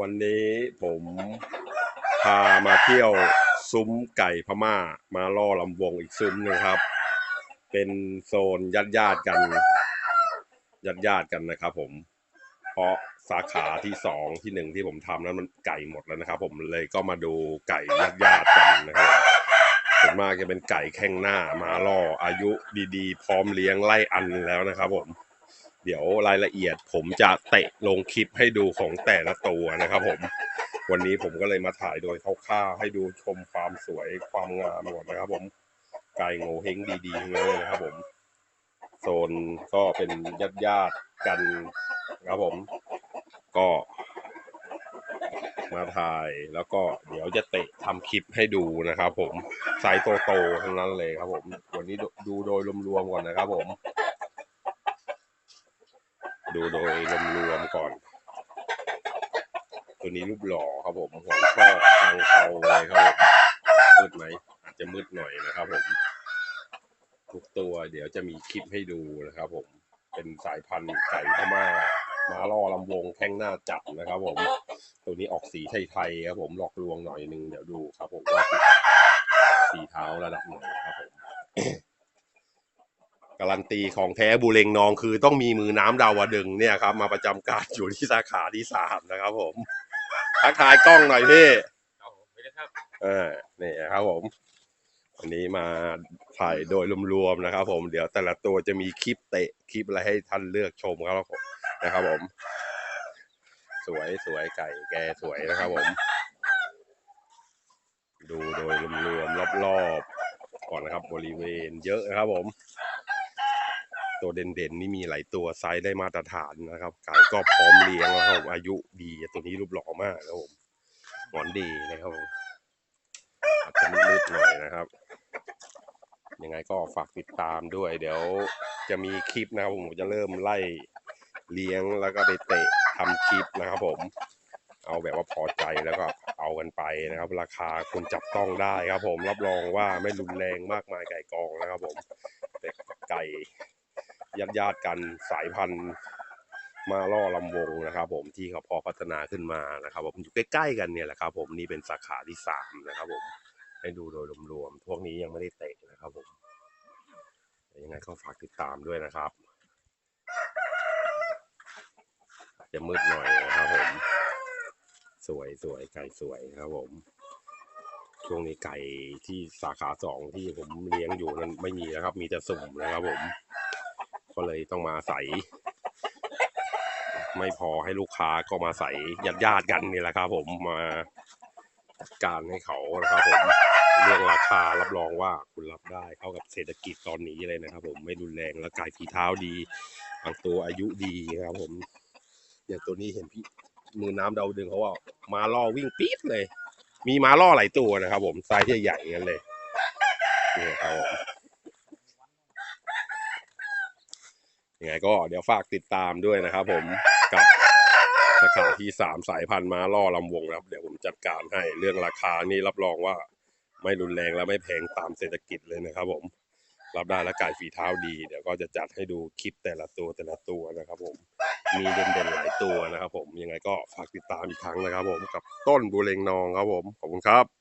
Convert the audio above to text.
วันนี้ผมพามาเที่ยวซุ้มไก่พม่า มาล่อลำวงอีกซุ้มหนึงครับ เป็นโซนญาติญาติกันญาติญาติกันนะครับ ผม เพราะสาขาที่สองที่หนึ่งที่ผมทำนั้นมันไก่หมดแล้วนะครับ ผมเลยก็มาดูไก่ญาติญาติกันนะครับส่วนมากจะเป็นไก่แข้งหน้ามาล่ออายุดีๆ พร้อมเลี้ยงไล่อันแล้วนะครับ ผม เดี๋ยวรายละเอียดผมจะเตะลงคลิปให้ดูของแต่ละตัวนะครับผม วันนี้ผมก็เลยมาถ่ายโดยคร่าวๆให้ดูชมความสวยความงามหมดนะครับ ผมไก่โง่เฮงดีๆเลยนะครับ ผมโซนก็เป็นญาติญาติกันนะครับผม ก็มาถ่ายแล้วก็เดี๋ยวจะเตะทำคลิปให้ดูนะครับ ผมไซส์โตๆทั้งนั้นเลยครับ ผม วันนี้ดูดูโดยรวมๆก่อนนะครับ ผม ดูโดยรวมๆก่อน ตัวนี้รูปหล่อครับผมหัวข้อทางเขาเลยครับผมมืดไหมอาจจะมืดหน่อยนะครับผมทุกตัวเดี๋ยวจะมีคลิปให้ดูนะครับผมเป็นสายพันธุ์ไก่พม่ามาล่อลำวงแข้งหน้าจับนะครับผม ตัวนี้ออกสีไทยๆครับผมหลอกลวงหน่อยนึงเดี๋ยวดูครับผมว่าสีเท้าระดับไหนครับผม การันตีของแท้บูเรงนองคือต้องมีมือน้ำดาวดึงเนี่ยครับ มาประจำการอยู่ที่สาขาที่สามนะครับผมทักทายกล้องหน่อยพี่ครับผมไม่ได้ครับเออนี่นะครับผมวันนี้มาถ่ายโดยรวมๆนะครับ ผมเดี๋ยวแต่ละตัวจะมีคลิปเตะคลิปอะไรให้ท่านเลือกชมครับผมนะครับผม สวยสวยไก่แกสวยนะครับผม ดูโดยรวมๆรอบๆก่อนนะครับ บริเวณเยอะนะครับผม ตัวเด่นๆนี่มีหลายตัวไซส์ได้มาตรฐานนะครับไก่ก็พร้อมเลี้ยงแล้วครับอายุดีตัวนี้รูปหล่อมากนะครับผมหมอนดีนะครับอาจจะมืดๆหน่อยนะครับ ยังไงก็ฝากติดตามด้วย เดี๋ยวจะมีคลิปนะครับผมจะเริ่มไล่เลี้ยงแล้วก็ไปเตะทำคลิปนะครับผม เอาแบบว่าพอใจแล้วก็เอากันไปนะครับ ราคาคุณจับต้องได้ครับ ผมรับรองว่าไม่รุนแรงมากมายไก่กองนะครับผมแต่ไก่ ญาติญาติกันสายพันธุ์มาล่อลำวงนะครับ ผมที่เขาพอพัฒนาขึ้นมานะครับผมอยู่ใกล้ๆกันเนี่ยแหละครับ ผมนี่เป็นสาขาที่สามนะครับ ผมให้ดูโดยรวมๆพวกนี้ยังไม่ได้เตะนะครับ ผมยังไงก็ฝากติดตามด้วยนะครับจะมืดหน่อยนะครับ ผม สวยสวยไก่สวยครับ ผมช่วงนี้ไก่ที่สาขาสองที่ผมเลี้ยงอยู่นั้นไม่มีแล้วครับ มีแต่สุ่มนะครับผม ก็เลยต้องมาใส่ไม่พอให้ลูกค้าก็มาใส่ญาติญาติกันนี่แหละครับผมมาจัดการให้เขานะครับผมเรื่องราคารับรองว่าคุณรับได้เข้ากับเศรษฐกิจตอนนี้เลยนะครับ ผมไม่รุนแรงและกายฝีเท้าดีบางตัวอายุดีครับ ผมอย่างตัวนี้เห็นพี่มือน้ำเดาดึงเขาว่ามาล่อวิ่งปี๊ดเลย มีมาล่อหลายตัวนะครับ ผมไซส์ใหญ่ๆกันเลยนี่ครับผม ยังไงก็เดี๋ยวฝากติดตามด้วยนะครับผมกับสาขาที่สามสายพันธุ์มาล่อลำวงนะครับ เดี๋ยวผมจัดการให้เรื่องราคานี่รับรองว่าไม่รุนแรงและไม่แพงตามเศรษฐกิจเลยนะครับ ผมรับได้และกายฝีเท้าดี เดี๋ยวก็จะจัดให้ดูคลิปแต่ละตัวแต่ละตัวนะครับ ผมมีเด่นๆหลายตัวนะครับ ผมยังไงก็ฝากติดตามอีกครั้งนะครับ ผมกับต้นบูเรงนองครับผมขอบคุณครับ